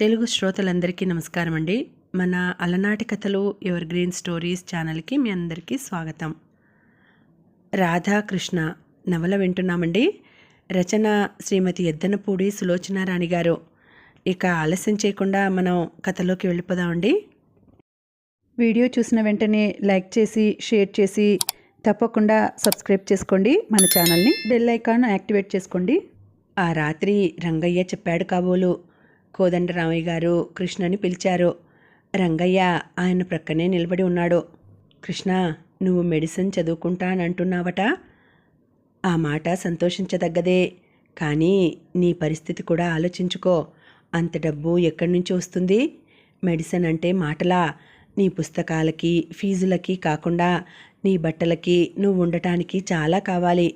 తెలుగు శ్రోతలందరికీ నమస్కారం అండి మన అలనాటి కథలు ఎవర్ గ్రీన్ స్టోరీస్ ఛానల్కి మీ అందరికీ స్వాగతం. రాధాకృష్ణ నవల వింటున్నామండి. రచన శ్రీమతి ఎద్దనపూడి సులోచనారాణి గారు. ఇక ఆలస్యం చేయకుండా మనం కథలోకి వెళ్ళిపోదామండి. వీడియో చూసిన వెంటనే లైక్ చేసి షేర్ చేసి తప్పకుండా సబ్స్క్రైబ్ చేసుకోండి. మన ఛానల్ని బెల్ ఐకాన్ యాక్టివేట్ చేసుకోండి. ఆ రాత్రి రంగయ్య చెప్పాడు కాబోలు కోదండరామయ్య గారు కృష్ణని పిలిచారు. రంగయ్య ఆయన ప్రక్కనే నిలబడి ఉన్నాడు. కృష్ణ నువ్వు మెడిసిన్ చదువుకుంటానంటున్నావట ఆ మాట సంతోషించదగ్గదే. కానీ నీ పరిస్థితి కూడా ఆలోచించుకో. అంత డబ్బు ఎక్కడి నుంచి వస్తుంది? మెడిసిన్ అంటే మాటలా? నీ పుస్తకాలకి ఫీజులకి కాకుండా నీ బట్టలకి నువ్వు ఉండటానికి చాలా కావాలి.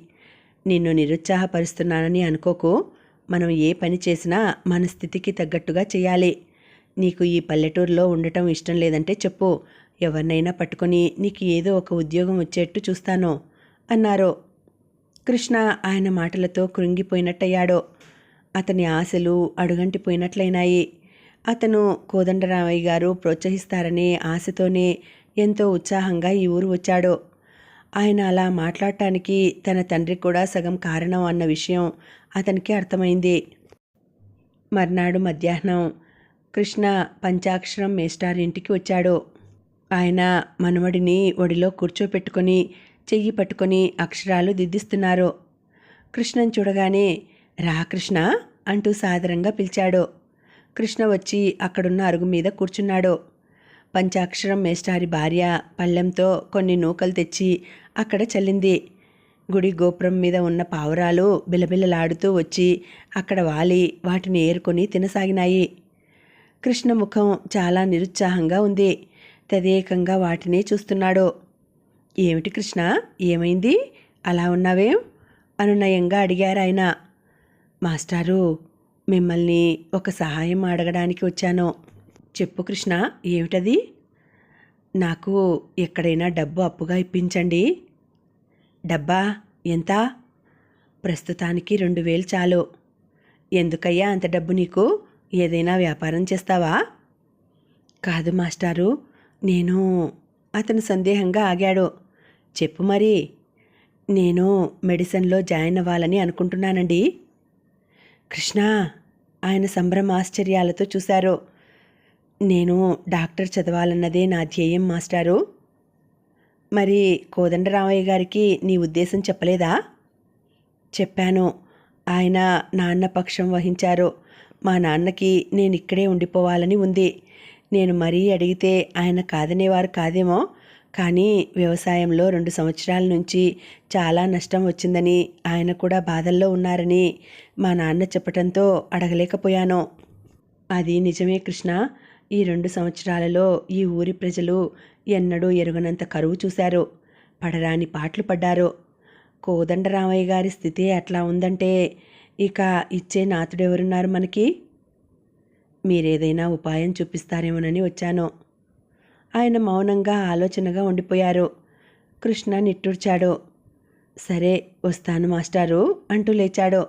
నిన్ను నిరుత్సాహపరుస్తున్నానని అనుకోకు. మనం ఏ పని చేసినా మన స్థితికి తగ్గట్టుగా చేయాలి. నీకు ఈ పల్లెటూరులో ఉండటం ఇష్టం లేదంటే చెప్పు. ఎవరినైనా పట్టుకొని నీకు ఏదో ఒక ఉద్యోగం వచ్చేట్టు చూస్తాను అన్నారు. కృష్ణ ఆయన మాటలతో కృంగిపోయినట్టయ్యాడో. అతని ఆశలు అడుగంటిపోయినట్లయినాయి. అతను కోదండరామయ్య గారు ప్రోత్సహిస్తారనే ఆశతోనే ఎంతో ఉత్సాహంగా ఈ ఊరు వచ్చాడో. ఆయన అలా మాట్లాడటానికి తన తండ్రి కూడా సగం కారణం అన్న విషయం అతనికి అర్థమైంది. మర్నాడు మధ్యాహ్నం కృష్ణ పంచాక్షరం మేస్టార్ ఇంటికి వచ్చాడు. ఆయన మనవడిని ఒడిలో కూర్చోపెట్టుకొని చెయ్యి పట్టుకొని అక్షరాలు దిద్దిస్తున్నారు. కృష్ణను చూడగానే రా కృష్ణ అంటూ సాదరంగా పిలిచాడు. కృష్ణ వచ్చి అక్కడున్న అరుగు మీద కూర్చున్నాడు. పంచాక్షరం మేస్టారి భార్య పళ్ళెంతో కొన్ని నూకలు తెచ్చి అక్కడ చల్లింది. గుడి గోపురం మీద ఉన్న పావురాలు బిలబిలలాడుతూ వచ్చి అక్కడ వాలి వాటిని ఏరుకొని తినసాగినాయి. కృష్ణ ముఖం చాలా నిరుత్సాహంగా ఉంది. తదేకంగా వాటిని చూస్తున్నాడు. ఏమిటి కృష్ణ? ఏమైంది? అలా ఉన్నావేం? అనునయంగా అడిగారు ఆయన. మాస్టారు మిమ్మల్ని ఒక సహాయం అడగడానికి వచ్చాను. చెప్పు కృష్ణ ఏమిటది? నాకు ఎక్కడైనా డబ్బు అప్పుగా ఇప్పించండి. డబ్బా? ఎంత? ప్రస్తుతానికి రెండు వేలు చాలు. ఎందుకయ్యా అంత డబ్బు నీకు? ఏదైనా వ్యాపారం చేస్తావా? కాదు మాస్టారు నేను అతను సందేహంగా ఆగాడు. చెప్పు మరి నేను మెడిసిన్లో జాయిన్ అవ్వాలని అనుకుంటున్నానండి. కృష్ణ ఆయన సంభ్రమ ఆశ్చర్యాలతో చూశారు. నేను డాక్టర్ చదవాలన్నదే నా ధ్యేయం మాస్టారు. మరి కోదండరామయ్య గారికి నీ ఉద్దేశం చెప్పలేదా? చెప్పాను. ఆయన నాన్న పక్షం వహించారు. మా నాన్నకి నేను ఇక్కడే ఉండిపోవాలని ఉంది. నేను మరీ అడిగితే ఆయన కాదనేవారు కాదేమో. కానీ వ్యవసాయంలో రెండు సంవత్సరాల నుంచి చాలా నష్టం వచ్చిందని ఆయన కూడా బాధల్లో ఉన్నారని మా నాన్న చెప్పటంతో అడగలేకపోయాను. అది నిజమే కృష్ణ. ఈ రెండు సంవత్సరాలలో ఈ ఊరి ప్రజలు ఎన్నడూ ఎరుగనంత కరువు చూశారు. పడరాని పాటలు పడ్డారు. కోదండరామయ్య గారి స్థితి అట్లా ఉందంటే ఇక ఇచ్చే నాతుడెవరున్నారు మనకి? మీరేదైనా ఉపాయం చూపిస్తారేమోనని వచ్చాను. ఆయన మౌనంగా ఆలోచనగా ఉండిపోయారు. కృష్ణ నిట్టూర్చాడు. సరే వస్తాను మాస్టారు అంటూ లేచాడు.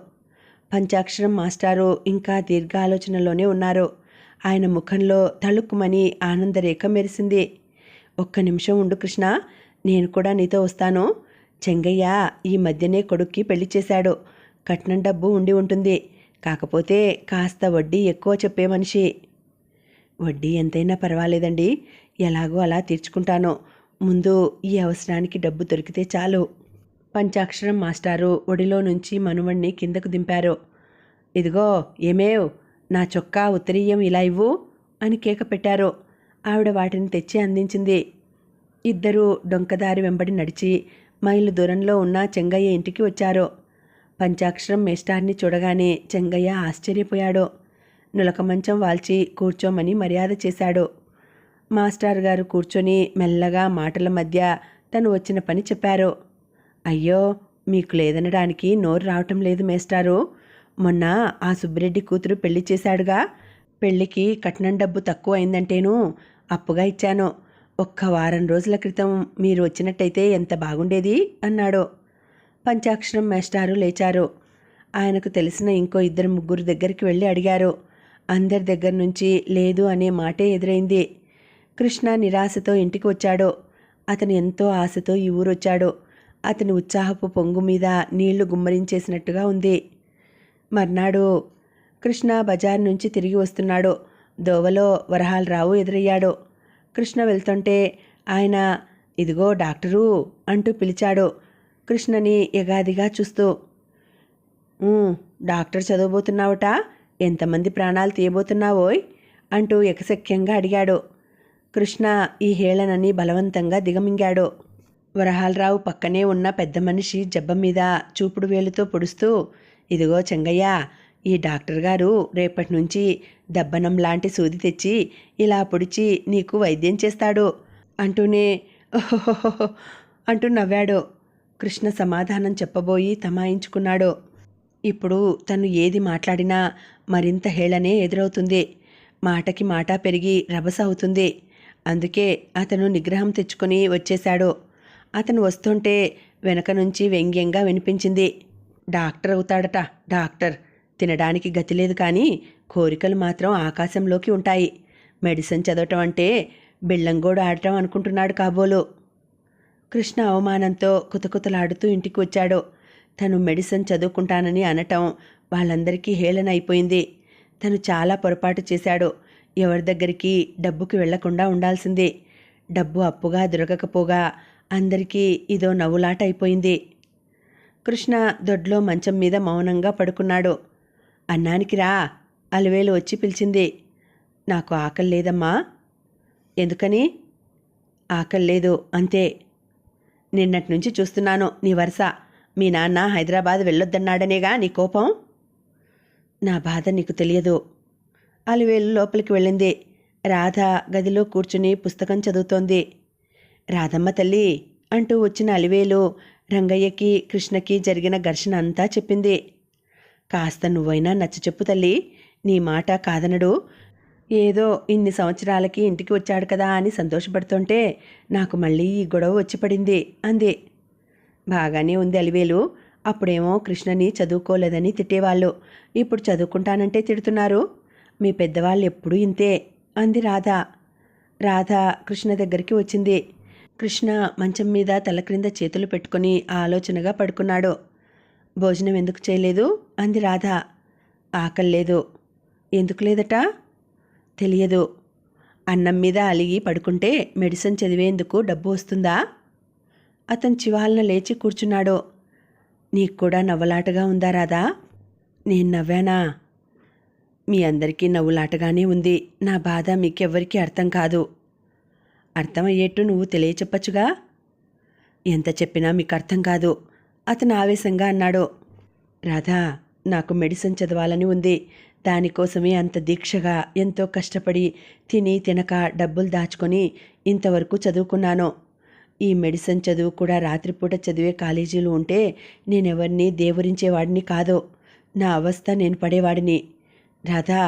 పంచాక్షరం మాస్టారు ఇంకా దీర్ఘ ఆలోచనలోనే ఉన్నారు. ఆయన ముఖంలో తళుక్కుమని ఆనందరేఖ మెరిసింది. ఒక్క నిమిషం ఉండు కృష్ణ నేను కూడా నీతో వస్తాను. చెంగయ్య ఈ మధ్యనే కొడుక్కి పెళ్ళి చేశాడు. కట్నం డబ్బు ఉండి ఉంటుంది. కాకపోతే కాస్త వడ్డీ ఎక్కువ చెప్పే మనిషి. వడ్డీ ఎంతైనా పర్వాలేదండి. ఎలాగో అలా తీర్చుకుంటాను. ముందు ఈ అవసరానికి డబ్బు దొరికితే చాలు. పంచాక్షరం మాస్టారు ఒడిలో నుంచి మనువణ్ణి కిందకు దింపారు. ఇదిగో ఏమేవ్? నా చొక్కా ఉత్తరీయం ఇలా ఇవ్వు అని కేక పెట్టారు. ఆవిడ వాటిని తెచ్చి అందించింది. ఇద్దరూ డొంకదారి వెంబడి నడిచి మైలు దూరంలో ఉన్న చెంగయ్య ఇంటికి వచ్చారు. పంచాక్షరం మేస్టార్ని చూడగానే చెంగయ్య ఆశ్చర్యపోయాడు. నులక మంచం వాల్చి కూర్చోమని మర్యాద చేశాడు. మాస్టర్ గారు కూర్చొని మెల్లగా మాటల మధ్య తను వచ్చిన పని చెప్పారు. అయ్యో మీకు లేదనడానికి నోరు రావటం లేదు మేస్టారు మొన్న ఆ సుబ్బిరెడ్డి కూతురు పెళ్ళి చేశాడుగా. పెళ్ళికి కట్నం డబ్బు తక్కువ అయిందంటేను అప్పుగా ఇచ్చాను. ఒక్క వారం రోజుల క్రితం మీరు వచ్చినట్టయితే ఎంత బాగుండేది? అన్నాడు. పంచాక్షరం మేస్టారు లేచారు. ఆయనకు తెలిసిన ఇంకో ఇద్దరు ముగ్గురు దగ్గరికి వెళ్ళి అడిగారు. అందరి దగ్గర నుంచి లేదు అనే మాటే ఎదురైంది. కృష్ణ నిరాశతో ఇంటికి వచ్చాడు. అతను ఎంతో ఆశతో ఈ ఊరొచ్చాడు. అతని ఉత్సాహపు పొంగు మీద నీళ్ళు గుమ్మరించేసినట్టుగా ఉంది. మర్నాడు కృష్ణ బజార్ నుంచి తిరిగి వస్తున్నాడు. దోవలో వరహాలరావు ఎదురయ్యాడు. కృష్ణ వెళ్తుంటే ఆయన ఇదిగో డాక్టరు అంటూ పిలిచాడు కృష్ణని ఎగాదిగా చూస్తూ. డాక్టర్ చదవబోతున్నావుట? ఎంతమంది ప్రాణాలు తీయబోతున్నావోయ్? అంటూ ఎకసఖ్యంగా అడిగాడు. కృష్ణ ఈ హేళనని బలవంతంగా దిగమింగాడు. వరహాలరావు పక్కనే ఉన్న పెద్ద మనిషి జబ్బ మీద చూపుడు వేలుతో పొడుస్తూ ఇదిగో చెంగయ్య ఈ డాక్టర్ గారు రేపటి నుంచి దబ్బనం లాంటి సూది తెచ్చి ఇలా పొడిచి నీకు వైద్యం చేస్తాడు అంటూనే ఓహోహోహో అంటూ నవ్వాడు. కృష్ణ సమాధానం చెప్పబోయి తమాయించుకున్నాడు. ఇప్పుడు తను ఏది మాట్లాడినా మరింత హేళనే ఎదురవుతుంది. మాటకి మాట పెరిగి రభస అవుతుంది. అందుకే అతను నిగ్రహం తెచ్చుకొని వచ్చేశాడు. అతను వస్తుంటే వెనక నుంచి వ్యంగ్యంగా వినిపించింది. డాక్టర్ అవుతాడట డాక్టర్. తినడానికి గతి లేదు కానీ కోరికలు మాత్రం ఆకాశంలోకి ఉంటాయి. మెడిసిన్ చదవటం అంటే బిళ్ళంగోడు ఆడటం అనుకుంటున్నాడు కాబోలు. కృష్ణ అవమానంతో కుతకుతలాడుతూ ఇంటికి వచ్చాడు. తను మెడిసిన్ చదువుకుంటానని అనటం వాళ్ళందరికీ హేళన అయిపోయింది. తను చాలా పొరపాటు చేశాడు. ఎవరి దగ్గరికి డబ్బుకి వెళ్ళకుండా ఉండాల్సిందే. డబ్బు అప్పుగా దొరకకపోగా అందరికీ ఇదో నవ్వులాట అయిపోయింది. కృష్ణ దొడ్లో మంచం మీద మౌనంగా పడుకున్నాడు. అన్నానికి రా అలివేలు వచ్చి పిలిచింది. నాకు ఆకలి లేదమ్మా. ఎందుకని? ఆకలి లేదు అంతే. నిన్నటి నుంచి చూస్తున్నాను నీ వరుస. మీ నాన్న హైదరాబాద్ వెళ్ళొద్దన్నాడనేగా నీ కోపం? నా బాధ నీకు తెలియదు. అలివేలు లోపలికి వెళ్ళింది. రాధ గదిలో కూర్చుని పుస్తకం చదువుతోంది. రాధమ్మ తల్లి అంటూ వచ్చిన అలివేలు రంగయ్యకి కృష్ణకి జరిగిన ఘర్షణ అంతా చెప్పింది. కాస్త నువ్వైనా నచ్చ చెప్పు తల్లి. నీ మాట కాదనడు. ఏదో ఇన్ని సంవత్సరాలకి ఇంటికి వచ్చాడు కదా అని సంతోషపడుతుంటే నాకు మళ్ళీ ఈ గొడవ వచ్చి పడింది. అంది. బాగానే ఉంది అలివేలు. అప్పుడేమో కృష్ణని చదువుకోలేదని తిట్టేవాళ్ళు. ఇప్పుడు చదువుకుంటానంటే తిడుతున్నారు. మీ పెద్దవాళ్ళు ఎప్పుడూ ఇంతే. అంది రాధ. రాధ కృష్ణ దగ్గరికి వచ్చింది. కృష్ణ మంచం మీద తల క్రింద చేతులు పెట్టుకుని ఆలోచనగా పడుకున్నాడు. భోజనం ఎందుకు చేయలేదు? అంది రాధ. ఆకలి లేదు. ఎందుకు లేదట? తెలియదు. అన్నం మీద అలిగి పడుకుంటే మెడిసిన్ చదివేందుకు డబ్బు వస్తుందా? అతను చివాలన లేచి కూర్చున్నాడు. నీకు కూడా నవ్వలాటగా ఉందా రాదా నేను నవ్వానా? మీ అందరికీ నవ్వులాటగానే ఉంది. నా బాధ మీకెవ్వరికీ అర్థం కాదు. అర్థమయ్యేట్టు నువ్వు తెలియచెప్పచ్చుగా? ఎంత చెప్పినా మీకు అర్థం కాదు. అతను ఆవేశంగా అన్నాడు. రాధా నాకు మెడిసిన్ చదవాలని ఉంది. దానికోసమే అంత దీక్షగా ఎంతో కష్టపడి తిని తినక డబ్బులు దాచుకొని ఇంతవరకు చదువుకున్నాను. ఈ మెడిసిన్ చదువు కూడా రాత్రిపూట చదివే కాలేజీలు ఉంటే నేనెవరిని దేవరించేవాడిని కాదు. నా అవస్థ నేను పడేవాడిని. రాధా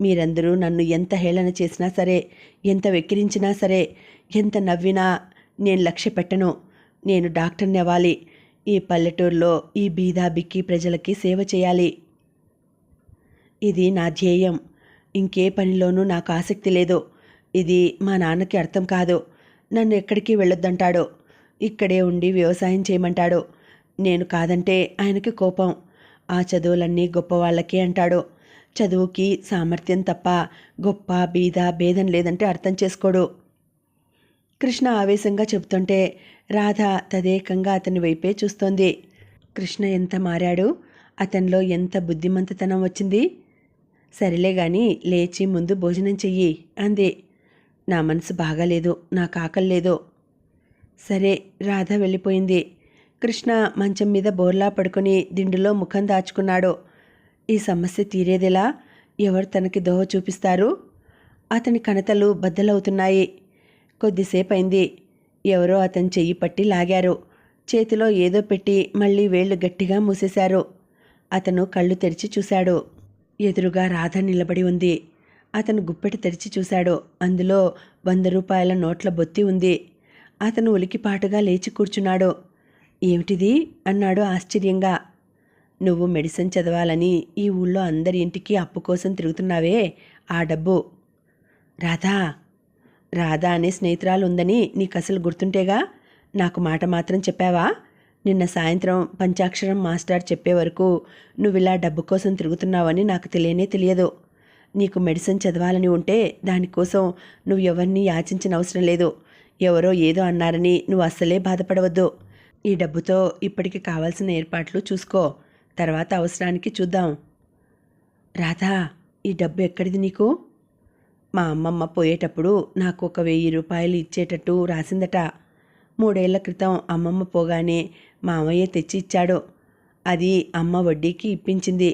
మీరందరూ నన్ను ఎంత హేళన చేసినా సరే ఎంత వెక్కిరించినా సరే ఎంత నవ్వినా నేను లక్ష్య పెట్టను నేను డాక్టర్ని అవ్వాలి. ఈ పల్లెటూరులో ఈ బీదా బిక్కి ప్రజలకి సేవ చేయాలి. ఇది నా ధ్యేయం. ఇంకే పనిలోనూ నాకు ఆసక్తి లేదు. ఇది మా నాన్నకి అర్థం కాదు. నన్ను ఎక్కడికి వెళ్ళొద్దంటాడు. ఇక్కడే ఉండి వ్యవసాయం చేయమంటాడు. నేను కాదంటే ఆయనకి కోపం. ఆ చదువులన్నీ గొప్పవాళ్ళకే అంటాడు. చదువుకి సామర్థ్యం తప్ప గొప్ప బీద భేదం లేదంటే అర్థం చేసుకోడు. కృష్ణ ఆవేశంగా చెబుతుంటే రాధ తదేకంగా అతని వైపే చూస్తోంది. కృష్ణ ఎంత మారాడు? అతనిలో ఎంత బుద్ధిమంతతనం వచ్చింది? సరిలే గాని లేచి ముందు భోజనం చెయ్యి అంది. నా మనసు బాగాలేదు నాకు ఆకలి లేదు. సరే రాధ వెళ్ళిపోయింది. కృష్ణ మంచం మీద బోర్లా పడుకొని దిండులో ముఖం దాచుకున్నాడు. ఈ సమస్య తీరేదిలా? ఎవరు తనకి దోహ చూపిస్తారు? అతని కణతలు బద్దలవుతున్నాయి. కొద్దిసేపు అయింది ఎవరో అతని చెయ్యి పట్టి లాగారు. చేతిలో ఏదో పెట్టి మళ్ళీ వేళ్ళు గట్టిగా మూసేశారు. అతను కళ్ళు తెరిచి చూశాడు. ఎదురుగా రాధ నిలబడి ఉంది. అతను గుప్పెట తెరిచి చూశాడు. అందులో వంద రూపాయల నోట్ల బొత్తి ఉంది. అతను ఉలికిపాటుగా లేచి కూర్చున్నాడు. ఏమిటిది? అన్నాడు ఆశ్చర్యంగా. నువ్వు మెడిసిన్ చదవాలని ఈ ఊళ్ళో అందరి ఇంటికి అప్పు కోసం తిరుగుతున్నావే ఆ డబ్బు. రాధా రాధా అనే స్నేహితురాలు ఉందని నీకు అసలు గుర్తుంటేగా నాకు మాట మాత్రం చెప్పావా? నిన్న సాయంత్రం పంచాక్షరం మాస్టర్ చెప్పే వరకు నువ్వు ఇలా డబ్బు కోసం తిరుగుతున్నావని నాకు తెలియనే తెలియదు. నీకు మెడిసిన్ చదవాలని ఉంటే దానికోసం నువ్వు ఎవరిని యాచించిన అవసరం లేదు. ఎవరో ఏదో అన్నారని నువ్వు అస్సలే బాధపడవద్దు. ఈ డబ్బుతో ఇప్పటికి కావాల్సిన ఏర్పాట్లు చూసుకో. తర్వాత అవసరానికి చూద్దాం. రాధా ఈ డబ్బు ఎక్కడిది నీకు? మా అమ్మమ్మ పోయేటప్పుడు నాకు ఒక వెయ్యి రూపాయలు ఇచ్చేటట్టు రాసిందట. మూడేళ్ళ క్రితం అమ్మమ్మ పోగానే మామయ్య తెచ్చి ఇచ్చాడు అది అమ్మ వడ్డీకి ఇప్పించింది.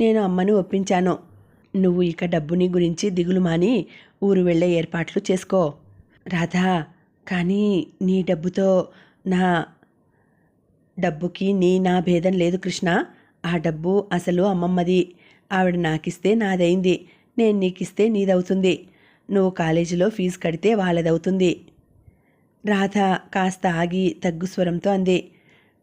నేను అమ్మను ఒప్పించాను. నువ్వు ఇక డబ్బుని గురించి దిగులు మాని ఊరు వెళ్ళే ఏర్పాట్లు చేసుకో. రాధా కానీ నీ డబ్బుతో నా డబ్బుకి నీ నా భేదం లేదు కృష్ణ. ఆ డబ్బు అసలు అమ్మమ్మది. ఆవిడ నాకిస్తే నాదైంది. నేను నీకిస్తే నీదవుతుంది. నువ్వు కాలేజీలో ఫీజు కడితే వాళ్ళదవుతుంది. రాధ కాస్త ఆగి తగ్గు స్వరంతో అంది.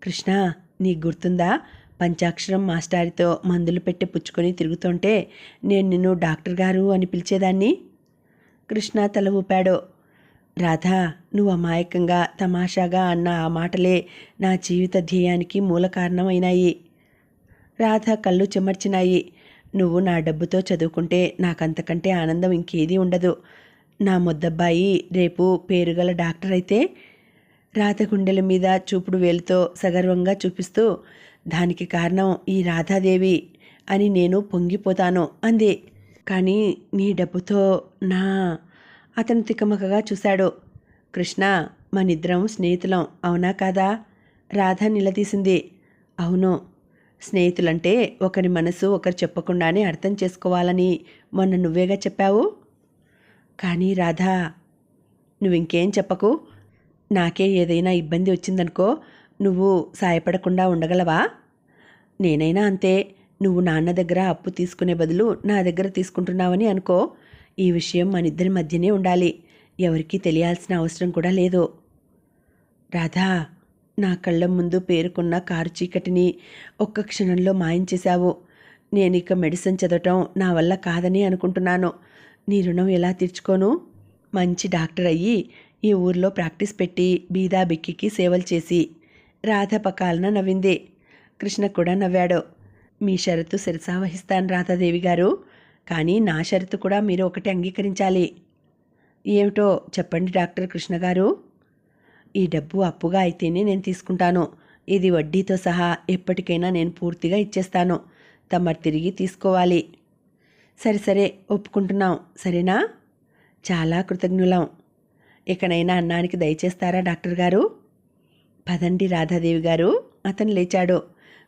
కృష్ణ నీకు గుర్తుందా? పంచాక్షరం మాస్టారితో మందులు పెట్టి పుచ్చుకొని తిరుగుతుంటే నేను నిన్ను డాక్టర్ గారు అని పిలిచేదాన్ని? కృష్ణ తల ఊపాడు. రాధా నువ్వు అమాయకంగా తమాషాగా అన్న ఆ మాటలే నా జీవిత ధ్యేయానికి మూల కారణమైనాయి రాధ కళ్ళు చెమర్చినాయి. నువ్వు నా డబ్బుతో చదువుకుంటే నాకంతకంటే ఆనందం ఇంకేదీ ఉండదు. నా ముద్దబ్బాయి రేపు పేరుగల డాక్టర్ అయితే రాత గుండెల మీద చూపుడు వేలుతో సగర్వంగా చూపిస్తూ దానికి కారణం ఈ రాధాదేవి అని నేను పొంగిపోతాను అంది. కానీ నీ డబ్బుతో నా అతను తికమకగా చూశాడు. కృష్ణ మనిద్దరం స్నేహితులం అవునా కాదా? రాధ నిలదీసింది. అవును స్నేహితులంటే ఒకరి మనసు ఒకరు చెప్పకుండానే అర్థం చేసుకోవాలని మొన్న నువ్వేగా చెప్పావు? కానీ రాధా నువ్వింకేం చెప్పకు? నాకే ఏదైనా ఇబ్బంది వచ్చిందనుకో నువ్వు సాయపడకుండా ఉండగలవా? నేనైనా అంతే. నువ్వు నాన్న దగ్గర అప్పు తీసుకునే బదులు నా దగ్గర తీసుకుంటున్నావని అనుకో. ఈ విషయం మన ఇద్దరి మధ్యనే ఉండాలి. ఎవరికీ తెలియాల్సిన అవసరం కూడా లేదు. రాధా నా కళ్ళ ముందు పేరుకున్న కారు చీకటిని ఒక్క క్షణంలో మాయించేశావు నేను ఇక మెడిసిన్ చదవటం నా వల్ల కాదని అనుకుంటున్నాను. నీ రుణం ఎలా తీర్చుకోను? మంచి డాక్టర్ అయ్యి ఈ ఊర్లో ప్రాక్టీస్ పెట్టి బీదా బిక్కికి సేవలు చేసి. రాధ పకాలన నవ్వింది. కృష్ణ కూడా నవ్వాడు. మీ షరతు శిరసావహిస్తాను రాధాదేవి గారు. కానీ నా షరతు కూడా మీరు ఒకటి అంగీకరించాలి. ఏమిటో చెప్పండి డాక్టర్ కృష్ణ గారు. ఈ డబ్బు అప్పుగా అయితేనే నేను తీసుకుంటాను. ఇది వడ్డీతో సహా ఎప్పటికైనా నేను పూర్తిగా ఇచ్చేస్తాను. తమరు తిరిగి తీసుకోవాలి. సరే సరే ఒప్పుకుంటున్నాం. సరేనా? చాలా కృతజ్ఞులం. ఇకనైనా అన్నానికి దయచేస్తారా డాక్టర్ గారు? పదండి రాధాదేవి గారు. అతను లేచాడు.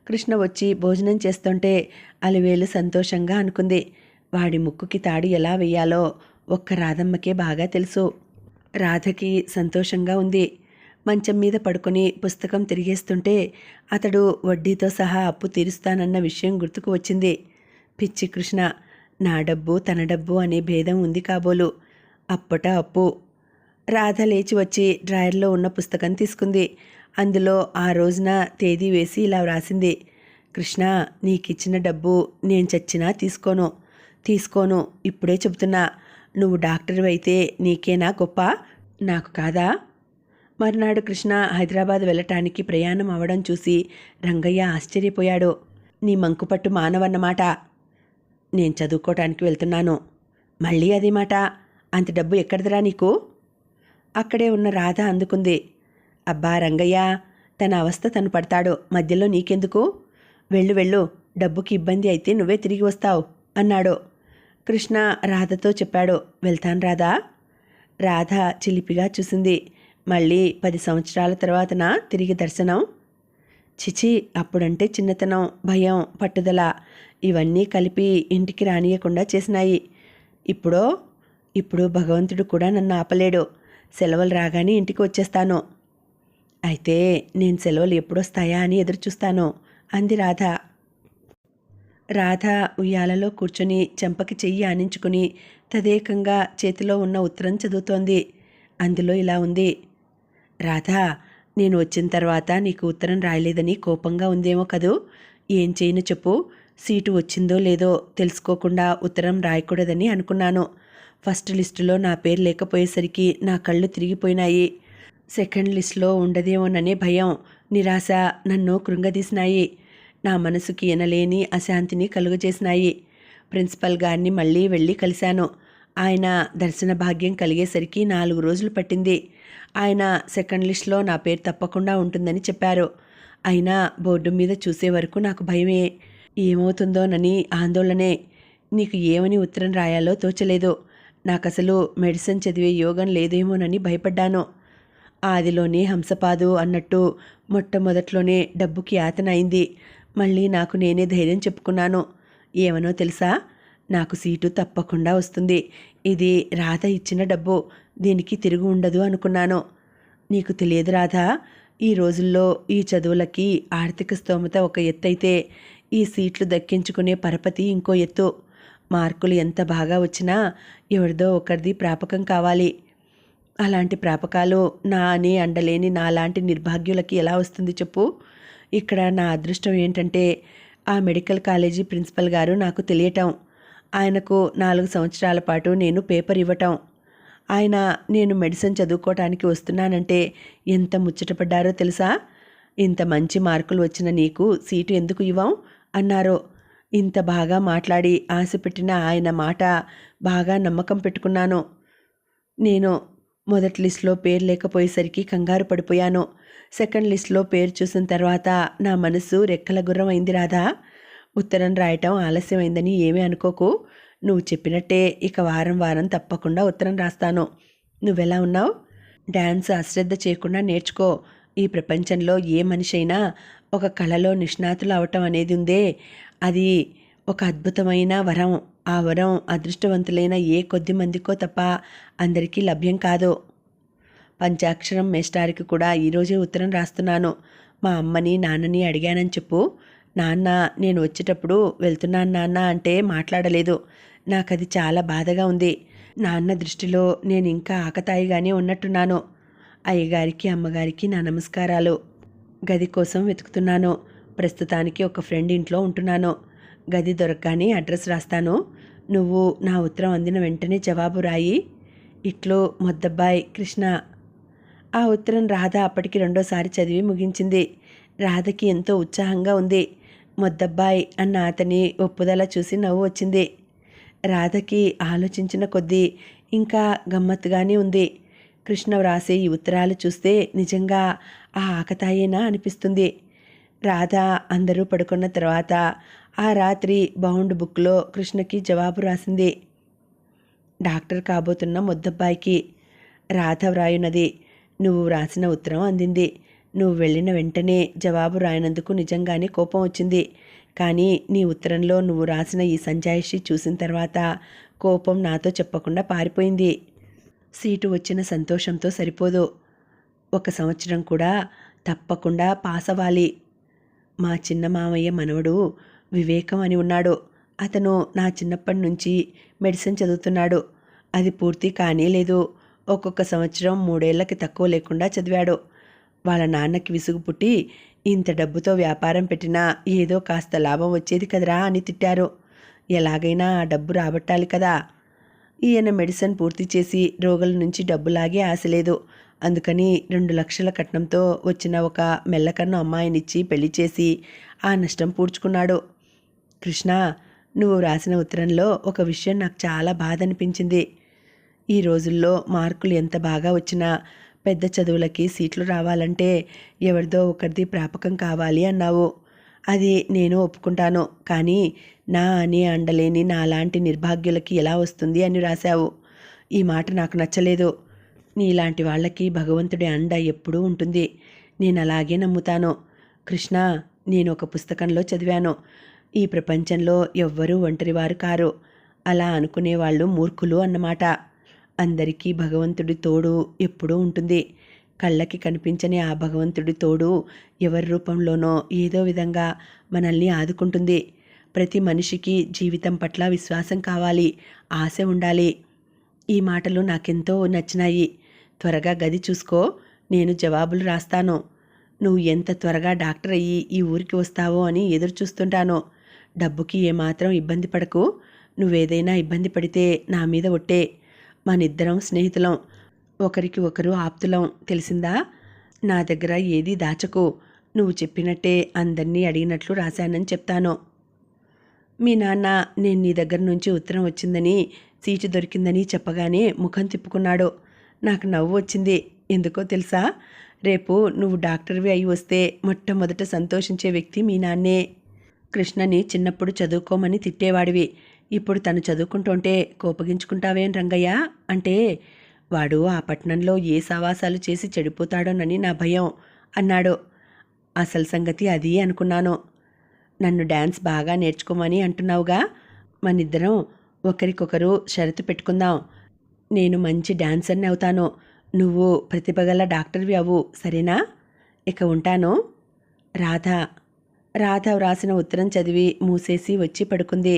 కృష్ణ వచ్చి భోజనం చేస్తుంటే అలివేలు సంతోషంగా అనుకుంది. వాడి ముక్కుకి తాడు ఎలా వేయాలో ఒక్క రాధమ్మకే బాగా తెలుసు. రాధకి సంతోషంగా ఉంది. మంచం మీద పడుకొని పుస్తకం తిరిగేస్తుంటే అతడు వడ్డీతో సహా అప్పు తీరుస్తానన్న విషయం గుర్తుకు వచ్చింది. పిచ్చి కృష్ణ నా డబ్బు తన డబ్బు అనే భేదం ఉంది కాబోలు. అప్పట అప్పు. రాధ లేచి వచ్చి డ్రాయర్లో ఉన్న పుస్తకం తీసుకుంది. అందులో ఆ రోజున తేదీ వేసి ఇలా వ్రాసింది. కృష్ణ నీకిచ్చిన డబ్బు నేను చచ్చినా తీసుకోను. తీసుకోను ఇప్పుడే చెబుతున్నా. నువ్వు డాక్టర్ అయితే నీకేనా గొప్ప? నాకు కాదా? మర్నాడు కృష్ణ హైదరాబాద్ వెళ్ళటానికి ప్రయాణం అవడం చూసి రంగయ్య ఆశ్చర్యపోయాడు. నీ మంకుపట్టు మానవన్నమాట. నేను చదువుకోవటానికి వెళ్తున్నాను. మళ్ళీ అదే మాట. అంత డబ్బు ఎక్కడిదిరా నీకు? అక్కడే ఉన్న రాధ అందుకుంది. అబ్బా రంగయ్య తన అవస్థ తను పడతాడు. మధ్యలో నీకెందుకు? వెళ్ళు వెళ్ళు. డబ్బుకి ఇబ్బంది అయితే నువ్వే తిరిగి వస్తావు అన్నాడు. కృష్ణ రాధతో చెప్పాడు. వెళ్తాను రాధా. రాధ చిలిపిగా చూసింది. మళ్ళీ పది సంవత్సరాల తర్వాతన తిరిగి దర్శనం. చిచి అప్పుడంటే చిన్నతనం భయం పట్టుదల ఇవన్నీ కలిపి ఇంటికి రానియకుండా చేసినాయి. ఇప్పుడో ఇప్పుడు భగవంతుడు కూడా నన్ను ఆపలేడు. సెలవులు రాగానే ఇంటికి వచ్చేస్తాను. అయితే నేను సెలవులు ఎప్పుడొస్తాయా అని ఎదురుచూస్తాను అంది రాధ. రాధ ఉయ్యాలలో కూర్చొని చెంపకి చెయ్యి ఆనించుకుని తదేకంగా చేతిలో ఉన్న ఉత్తరం చదువుతోంది. అందులో ఇలా ఉంది. రాధా నేను వచ్చిన తర్వాత నీకు ఉత్తరం రాయలేదని కోపంగా ఉందేమో కదూ? ఏం చేయను చెప్పు. సీటు వచ్చిందో లేదో తెలుసుకోకుండా ఉత్తరం రాయకూడదని అనుకున్నాను. ఫస్ట్ లిస్టులో నా పేరు లేకపోయేసరికి నా కళ్ళు తిరిగిపోయినాయి. సెకండ్ లిస్టులో ఉండదేమోననే భయం నిరాశ నన్ను కృంగదీసినాయి. నా మనసుకి ఎనలేని అశాంతిని కలుగజేసినాయి. ప్రిన్సిపల్ గారిని మళ్ళీ వెళ్ళి కలిశాను. ఆయన దర్శన భాగ్యం కలిగేసరికి నాలుగు రోజులు పట్టింది. ఆయన సెకండ్ లిస్ట్లో నా పేరు తప్పకుండా ఉంటుందని చెప్పారు. అయినా బోర్డు మీద చూసే వరకు నాకు భయమే. ఏమవుతుందోనని ఆందోళనే. నీకు ఏమని ఉత్తరం రాయాలో తోచలేదు. నాకు అసలు మెడిసిన్ చదివే యోగం లేదేమోనని భయపడ్డాను. ఆదిలోనే హంసపాదు అన్నట్టు మొట్టమొదట్లోనే డబ్బుకి యాతన అయింది మళ్ళీ నాకు నేనే ధైర్యం చెప్పుకున్నాను. ఏమనో తెలుసా? నాకు సీటు తప్పకుండా వస్తుంది. ఇది రాధ ఇచ్చిన డబ్బు. దీనికి తిరిగి ఉండదు అనుకున్నాను. నీకు తెలియదు రాధా ఈ రోజుల్లో ఈ చదువులకి ఆర్థిక స్తోమత ఒక ఎత్తైతే ఈ సీట్లు దక్కించుకునే పరపతి ఇంకో ఎత్తు. మార్కులు ఎంత బాగా వచ్చినా ఎవరిదో ఒకరిది ప్రాపకం కావాలి. అలాంటి ప్రాపకాలు నా అని అండలేని నాలాంటి నిర్భాగ్యులకి ఎలా వస్తుంది చెప్పు. ఇక్కడ నా అదృష్టం ఏంటంటే ఆ మెడికల్ కాలేజీ ప్రిన్సిపల్ గారు నాకు తెలియటం. ఆయనకు నాలుగు సంవత్సరాల పాటు నేను పేపర్ ఇవ్వటం. ఆయన నేను మెడిసిన్ చదువుకోవటానికి వస్తున్నానంటే ఎంత ముచ్చటపడ్డారో తెలుసా? ఇంత మంచి మార్కులు వచ్చిన నీకు సీటు ఎందుకు ఇవ్వం? అన్నారు. ఇంత బాగా మాట్లాడి ఆశ పెట్టిన ఆయన మాట బాగా నమ్మకం పెట్టుకున్నాను. నేను మొదటి లిస్ట్లో పేరు లేకపోయేసరికి కంగారు పడిపోయాను. సెకండ్ లిస్ట్లో పేరు చూసిన తర్వాత నా మనసు రెక్కల గుర్రం అయింది రాధా. ఉత్తరం రాయటం ఆలస్యమైందని ఏమీ అనుకోకు. నువ్వు చెప్పినట్టే ఇక వారం వారం తప్పకుండా ఉత్తరం రాస్తాను. నువ్వెలా ఉన్నావు? డ్యాన్స్ అశ్రద్ధ చేయకుండా నేర్చుకో. ఈ ప్రపంచంలో ఏ మనిషి అయినా ఒక కళలో నిష్ణాతులు అవటం అనేది ఉందే. అది ఒక అద్భుతమైన వరం. ఆ వరం అదృష్టవంతులైన ఏ కొద్ది మందికో తప్ప అందరికీ లభ్యం కాదు. పంచాక్షరం మేస్టార్కి కూడా ఈరోజే ఉత్తరం రాస్తున్నాను. మా అమ్మని నాన్నని అడిగానని చెప్పు. నాన్న నేను వచ్చేటప్పుడు వెళ్తున్నాను నాన్న అంటే మాట్లాడలేదు. నాకు అది చాలా బాధగా ఉంది. నాన్న దృష్టిలో నేను ఇంకా ఆకతాయిగానే ఉన్నట్టున్నాను. అయ్యగారికి అమ్మగారికి నా నమస్కారాలు. గది కోసం వెతుకుతున్నాను. ప్రస్తుతానికి ఒక ఫ్రెండ్ ఇంట్లో ఉంటున్నాను. గది దొరకగానే అడ్రస్ రాస్తాను. నువ్వు నా ఉత్తరం అందిన వెంటనే జవాబు రాయి. ఇట్లో మొద్దబ్బాయి కృష్ణ. ఆ ఉత్తరం రాధ అప్పటికి రెండోసారి చదివి ముగించింది. రాధకి ఎంతో ఉత్సాహంగా ఉంది. మొద్దబ్బాయి అన్న అతని ఒప్పుదల చూసి నవ్వు వచ్చింది. రాధకి ఆలోచించిన కొద్దీ ఇంకా గమ్మత్తుగానే ఉంది. కృష్ణ వ్రాసే ఈ ఉత్తరాలు చూస్తే నిజంగా ఆ ఆకతాయేనా అనిపిస్తుంది. రాధ అందరూ పడుకున్న తర్వాత ఆ రాత్రి బౌండ్ బుక్లో కృష్ణకి జవాబు రాసింది. డాక్టర్ కాబోతున్న ముద్దబ్బాయికి రాధ వ్రాయున్నది నువ్వు వ్రాసిన ఉత్తరం అందింది. నువ్వు వెళ్ళిన వెంటనే జవాబు రాయనందుకు నిజంగానే కోపం వచ్చింది. కానీ నీ ఉత్తరంలో నువ్వు రాసిన ఈ సంజాయిషి చూసిన తర్వాత కోపం నాతో చెప్పకుండా పారిపోయింది. సీటు వచ్చిన సంతోషంతో సరిపోదు. ఒక సంవత్సరం కూడా తప్పకుండా పాస్ అవ్వాలి. మా చిన్న మామయ్య మనవడు వివేకం అని ఉన్నాడు. అతను నా చిన్నప్పటి నుంచి మెడిసిన్ చదువుతున్నాడు. అది పూర్తి కానే లేదు ఒక్కొక్క సంవత్సరం మూడేళ్ళకి తక్కువ లేకుండా చదివాడు. వాళ్ళ నాన్నకి విసుగు పుట్టి ఇంత డబ్బుతో వ్యాపారం పెట్టినా ఏదో కాస్త లాభం వచ్చేది కదరా అని తిట్టారు. ఎలాగైనా ఆ డబ్బు రాబట్టాలి కదా. ఈయన మెడిసిన్ పూర్తి చేసి రోగుల నుంచి డబ్బు లాగే ఆశ లేదు అందుకని రెండు లక్షల కట్నంతో వచ్చిన ఒక మెల్లకన్ను అమ్మాయినిచ్చి పెళ్ళి చేసి ఆ నష్టం పూడ్చుకున్నాడు. కృష్ణ నువ్వు రాసిన ఉత్తరంలో ఒక విషయం నాకు చాలా బాధ అనిపించింది. ఈ రోజుల్లో మార్కులు ఎంత బాగా వచ్చినా పెద్ద చదువులకి సీట్లు రావాలంటే ఎవరిదో ఒకరిది ప్రాపకం కావాలి అన్నావు. అది నేను ఒప్పుకుంటాను. కానీ నా అని అండలేని నాలాంటి నిర్భాగ్యులకి ఎలా వస్తుంది అని రాశావు. ఈ మాట నాకు నచ్చలేదు. నీలాంటి వాళ్ళకి భగవంతుడి అండ ఎప్పుడూ ఉంటుంది. నేను అలాగే నమ్ముతాను. కృష్ణ నేను ఒక పుస్తకంలో చదివాను. ఈ ప్రపంచంలో ఎవ్వరూ ఒంటరివారు కారు. అలా అనుకునేవాళ్ళు మూర్ఖులు అన్నమాట. అందరికీ భగవంతుడి తోడు ఎప్పుడూ ఉంటుంది. కళ్ళకి కనిపించని ఆ భగవంతుడి తోడు ఎవరి రూపంలోనో ఏదో విధంగా మనల్ని ఆదుకుంటుంది. ప్రతి మనిషికి జీవితం పట్ల విశ్వాసం కావాలి ఆశ ఉండాలి. ఈ మాటలు నాకెంతో నచ్చినాయి. త్వరగా గది చూసుకో నేను జవాబులు రాస్తాను. నువ్వు ఎంత త్వరగా డాక్టర్ అయ్యి ఈ ఊరికి వస్తావో అని ఎదురు చూస్తుంటాను డబ్బుకి ఏమాత్రం ఇబ్బంది పడకు. నువ్వేదైనా ఇబ్బంది పడితే నా మీద ఒట్టే. మనిద్దరం స్నేహితులం. ఒకరికి ఒకరు ఆప్తులం. తెలిసిందా? నా దగ్గర ఏదీ దాచకు. నువ్వు చెప్పినట్టే అందరినీ అడిగినట్లు రాశానని చెప్తాను. మీ నాన్న నేను నీ దగ్గర నుంచి ఉత్తరం వచ్చిందని సీటు దొరికిందని చెప్పగానే ముఖం తిప్పుకున్నాడు. నాకు నవ్వు వచ్చింది. ఎందుకో తెలుసా? రేపు నువ్వు డాక్టర్వి అయి వస్తే మొట్టమొదట సంతోషించే వ్యక్తి మీ నాన్నే. కృష్ణని చిన్నప్పుడు చదువుకోమని తిట్టేవాడివి. ఇప్పుడు తను చదువుకుంటుంటే కోపగించుకుంటావేం రంగయ్య? అంటే వాడు ఆ పట్టణంలో ఏ సావాసాలు చేసి చెడిపోతాడోనని నా భయం అన్నాడు. అసలు సంగతి అది అనుకున్నాను. నన్ను డ్యాన్స్ బాగా నేర్చుకోమని అంటున్నావుగా? మనిద్దరం ఒకరికొకరు షరతు పెట్టుకుందాం. నేను మంచి డాన్సర్ని అవుతాను. నువ్వు ప్రతిభగల డాక్టర్వి అవు సరేనా? ఇక ఉంటాను. రాధ. రాధ వ్రాసిన ఉత్తరం చదివి మూసేసి వచ్చి పడుకుంది.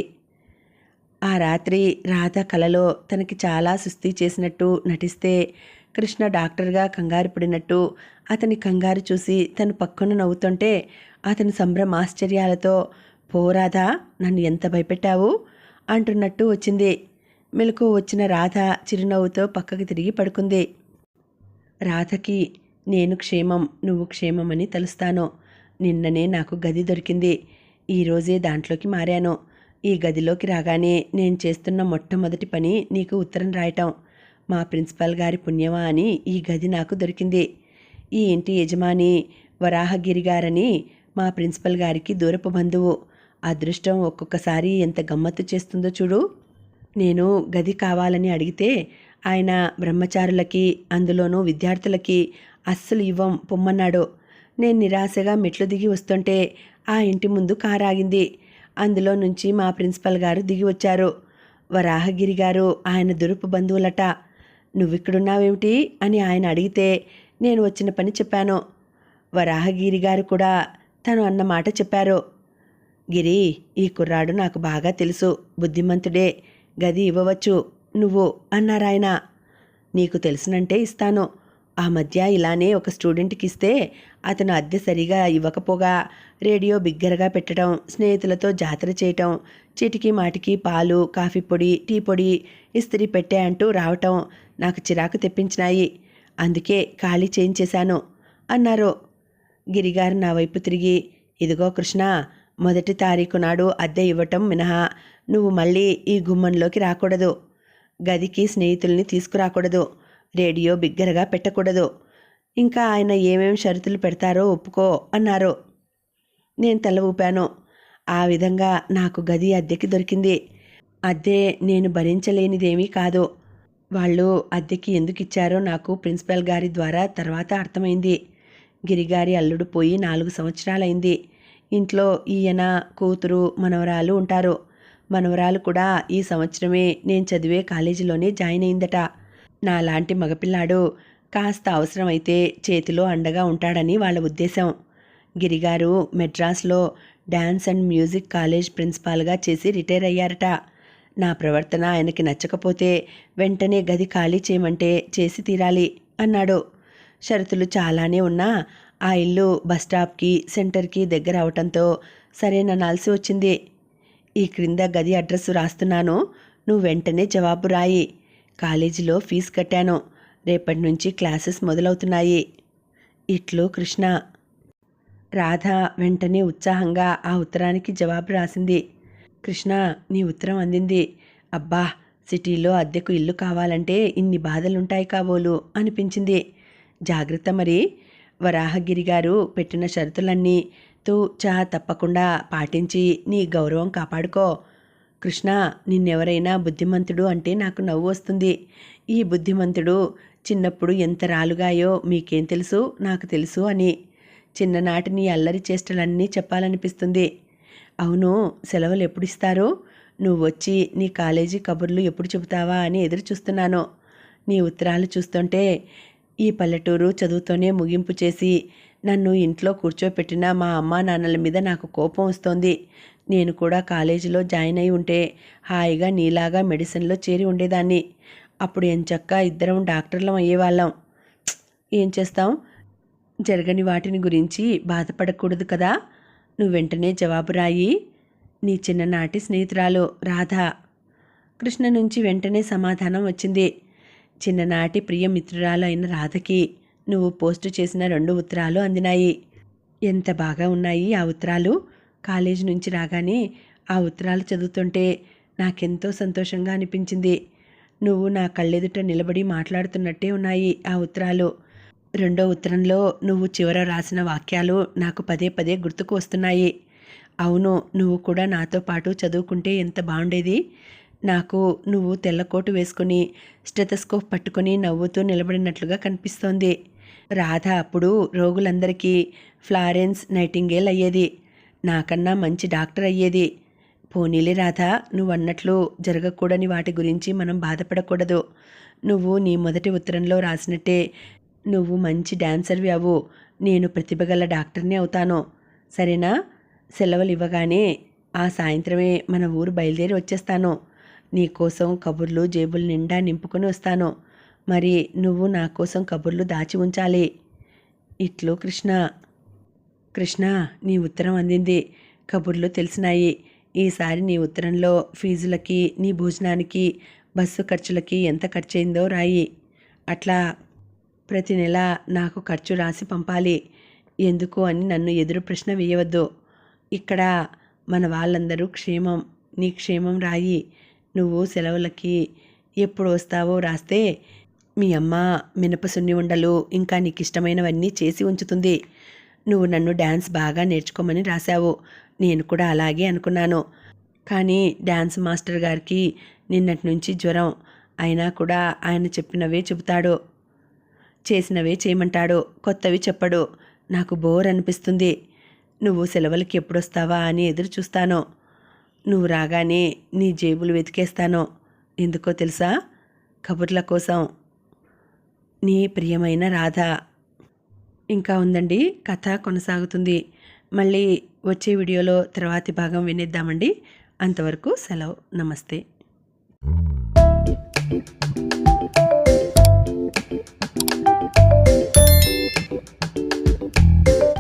ఆ రాత్రి రాధ కలలో తనకి చాలా సుస్థి చేసినట్టు నటిస్తే కృష్ణ డాక్టర్గా కంగారు పడినట్టు అతని కంగారు చూసి తను పక్కన నవ్వుతుంటే అతని సంభ్రమ ఆశ్చర్యాలతో పోరాధ నన్ను ఎంత భయపెట్టావు? అంటున్నట్టు వచ్చింది. మెలకు వచ్చిన రాధ చిరునవ్వుతో పక్కకి తిరిగి పడుకుంది. రాధకి నేను క్షేమం నువ్వు క్షేమమని తలుస్తాను. నిన్ననే నాకు గది దొరికింది. ఈరోజే దాంట్లోకి మారాను. ఈ గదిలోకి రాగానే నేను చేస్తున్న మొట్టమొదటి పని నీకు ఉత్తరం రాయటం. మా ప్రిన్సిపల్ గారి పుణ్యమా అని ఈ గది నాకు దొరికింది. ఈ ఇంటి యజమాని వరాహగిరి గారని మా ప్రిన్సిపల్ గారికి దూరపు బంధువు. అదృష్టం ఒక్కొక్కసారి ఎంత గమ్మత్తు చేస్తుందో చూడు. నేను గది కావాలని అడిగితే ఆయన బ్రహ్మచారులకి అందులోనూ విద్యార్థులకి అస్సలు ఇవ్వం పొమ్మన్నాడు. నేను నిరాశగా మెట్లు దిగి వస్తుంటే ఆ ఇంటి ముందు కారాగింది. అందులో నుంచి మా ప్రిన్సిపల్ గారు దిగి వచ్చారు. వరాహగిరి గారు ఆయన దురుపు బంధువులట. నువ్విక్కడున్నావేమిటి? అని ఆయన అడిగితే నేను వచ్చిన పని చెప్పాను. వరాహగిరి గారు కూడా తను అన్న మాట చెప్పారు. గిరి ఈ కుర్రాడు నాకు బాగా తెలుసు. బుద్ధిమంతుడే. గది ఇవ్వవచ్చు. నువ్వు అన్నారాయన నీకు తెలిసినంటే ఇస్తాను. ఆ మధ్య ఇలానే ఒక స్టూడెంట్కి ఇస్తే అతను అద్దె సరిగా ఇవ్వకపోగా రేడియో బిగ్గరగా పెట్టడం స్నేహితులతో జాతర చేయటం చిటికి మాటికి పాలు కాఫీ పొడి టీ పొడి ఇస్త్రీ పెట్టే అంటూ రావటం నాకు చిరాకు తెప్పించినాయి. అందుకే ఖాళీ చేయించేశాను. అన్నారు. గిరిగారు నా వైపు తిరిగి ఇదిగో కృష్ణ మొదటి తారీఖు నాడు అద్దె ఇవ్వటం మినహా నువ్వు మళ్ళీ ఈ గుమ్మంలోకి రాకూడదు. గదికి స్నేహితుల్ని తీసుకురాకూడదు. రేడియో బిగ్గరగా పెట్టకూడదు. ఇంకా ఆయన ఏమేం షరతులు పెడతారో ఒప్పుకో అన్నారు. నేను తల ఊపాను. ఆ విధంగా నాకు గది అద్దెకి దొరికింది. అద్దె నేను భరించలేనిదేమీ కాదు. వాళ్ళు అద్దెకి ఎందుకు ఇచ్చారో నాకు ప్రిన్సిపల్ గారి ద్వారా తర్వాత అర్థమైంది. గిరిగారి అల్లుడు పోయి నాలుగు సంవత్సరాలైంది. ఇంట్లో ఈయన కూతురు మనవరాలు ఉంటారు. మనవరాలు కూడా ఈ సంవత్సరమే నేను చదివే కాలేజీలోనే జాయిన్ అయిందట. నాలాంటి మగపిల్లాడు కాస్త అవసరమైతే చేతిలో అండగా ఉంటాడని వాళ్ళ ఉద్దేశం. గిరిగారు మెడ్రాస్లో డ్యాన్స్ అండ్ మ్యూజిక్ కాలేజ్ ప్రిన్సిపాల్గా చేసి రిటైర్ అయ్యారట. నా ప్రవర్తన ఆయనకి నచ్చకపోతే వెంటనే గది ఖాళీ చేయమంటే చేసి తీరాలి అన్నాడు. షరతులు చాలానే ఉన్నా ఆ ఇల్లు బస్ స్టాప్కి సెంటర్కి దగ్గర అవటంతో సరేననాల్సి వచ్చింది. ఈ క్రింద గది అడ్రస్ రాస్తున్నాను. నువ్వు వెంటనే జవాబు రాయి. కాలేజీలో ఫీజు కట్టాను. రేపటి నుంచి క్లాసెస్ మొదలవుతున్నాయి. ఇట్లు కృష్ణ. రాధ వెంటనే ఉత్సాహంగా ఆ ఉత్తరానికి జవాబు రాసింది. కృష్ణ నీ ఉత్తరం అందింది. అబ్బా సిటీలో అద్దెకు ఇల్లు కావాలంటే ఇన్ని బాధలుంటాయి కాబోలు అనిపించింది. జాగ్రత్త మరి. వరాహగిరి గారు పెట్టిన షరతులన్నీ తూ చా తప్పకుండా పాటించి నీ గౌరవం కాపాడుకో. కృష్ణ నిన్నెవరైనా బుద్ధిమంతుడు అంటే నాకు నవ్వు వస్తుంది. ఈ బుద్ధిమంతుడు చిన్నప్పుడు ఎంత రాలుగాయో మీకేం తెలుసు? నాకు తెలుసు అని. చిన్ననాటి నీ అల్లరి చేష్టలన్నీ చెప్పాలనిపిస్తుంది. అవును సెలవులు ఎప్పుడు ఇస్తారు నువ్వు వచ్చి నీ కాలేజీ కబుర్లు ఎప్పుడు చెబుతావా అని ఎదురు చూస్తున్నాను నీ ఉత్తరాలు చూస్తుంటే ఈ పల్లెటూరు చదువుతోనే ముగింపు చేసి నన్ను ఇంట్లో కూర్చోపెట్టిన మా అమ్మా నాన్నల మీద నాకు కోపం వస్తోంది. నేను కూడా కాలేజీలో జాయిన్ అయి ఉంటే హాయిగా నీలాగా మెడిసిన్లో చేరి ఉండేదాన్ని. అప్పుడు ఎంచక్క ఇద్దరం డాక్టర్లం అయ్యేవాళ్ళం. ఏం చేస్తాం? జరగని వాటిని గురించి బాధపడకూడదు కదా. నువ్వు వెంటనే జవాబు రాయి. నీ చిన్ననాటి స్నేహితురాలు రాధ. కృష్ణ నుంచి వెంటనే సమాధానం వచ్చింది. చిన్ననాటి ప్రియ మిత్రురాలు అయిన రాధకి నువ్వు పోస్టు చేసిన రెండు ఉత్తరాలు అందినాయి. ఎంత బాగా ఉన్నాయి ఆ ఉత్తరాలు? కాలేజీ నుంచి రాగానే ఆ ఉత్తరాలు చదువుతుంటే నాకెంతో సంతోషంగా అనిపించింది. నువ్వు నా కళ్ళెదుట నిలబడి మాట్లాడుతున్నట్టే ఉన్నాయి ఆ ఉత్తరాలు. రెండో ఉత్తరంలో నువ్వు చివర రాసిన వాక్యాలు నాకు పదే పదే గుర్తుకు వస్తున్నాయి. అవును నువ్వు కూడా నాతో పాటు చదువుకుంటే ఎంత బాగుండేది? నాకు నువ్వు తెల్లకోటు వేసుకుని స్టెథస్కోప్ పట్టుకొని నవ్వుతూ నిలబడినట్లుగా కనిపిస్తోంది. రాధ అప్పుడు రోగులందరికీ ఫ్లారెన్స్ నైటింగేల్ అయ్యేది. నాకన్నా మంచి డాక్టర్ అయ్యేది. పోనీలే రాధ నువ్వు అన్నట్లు జరగకూడని వాటి గురించి మనం బాధపడకూడదు. నువ్వు నీ మొదటి ఉత్తరంలో రాసినట్టే నువ్వు మంచి డాన్సర్వి అవు నేను ప్రతిభగల డాక్టర్ని అవుతాను. సరేనా? సెలవులు ఇవ్వగానే ఆ సాయంత్రమే మన ఊరు బయలుదేరి వచ్చేస్తాను. నీకోసం కబుర్లు జేబుల నిండా నింపుకొని వస్తాను. మరి నువ్వు నా కోసం కబుర్లు దాచి ఉంచాలి. ఇట్లు కృష్ణ. కృష్ణ నీ ఉత్తరం అందింది. కబుర్లు తెలిసినాయి. ఈసారి నీ ఉత్తరంలో ఫీజులకి నీ భోజనానికి బస్సు ఖర్చులకి ఎంత ఖర్చయిందో రాయి. అట్లా ప్రతి నెల నాకు ఖర్చు రాసి పంపాలి. ఎందుకు అని నన్ను ఎదురు ప్రశ్న వేయవద్దు. ఇక్కడ మన వాళ్ళందరూ క్షేమం నీ క్షేమం రాయి. నువ్వు సెలవులకి ఎప్పుడు వస్తావో రాస్తే మీ అమ్మ మినపసున్ని ఉండలు ఇంకా నీకు ఇష్టమైనవన్నీ చేసి ఉంచుతుంది. నువ్వు నన్ను డ్యాన్స్ బాగా నేర్చుకోమని రాశావు. నేను కూడా అలాగే అనుకున్నాను. కానీ డ్యాన్స్ మాస్టర్ గారికి నిన్నటి నుంచి జ్వరం. అయినా కూడా ఆయన చెప్పినవే చెబుతాడు. చేసినవే చేయమంటాడు. కొత్తవి చెప్పడు. నాకు బోర్ అనిపిస్తుంది. నువ్వు సెలవులకి ఎప్పుడొస్తావా అని ఎదురు చూస్తాను. నువ్వు రాగానే నీ జేబులు వెతికేస్తాను. ఎందుకో తెలుసా? కబుర్ల కోసం. నీ ప్రియమైన రాధ. ఇంకా ఉందండి. కథ కొనసాగుతుంది. మళ్ళీ వచ్చే వీడియోలో తర్వాతి భాగం వినేద్దామండి. అంతవరకు సెలవు. నమస్తే.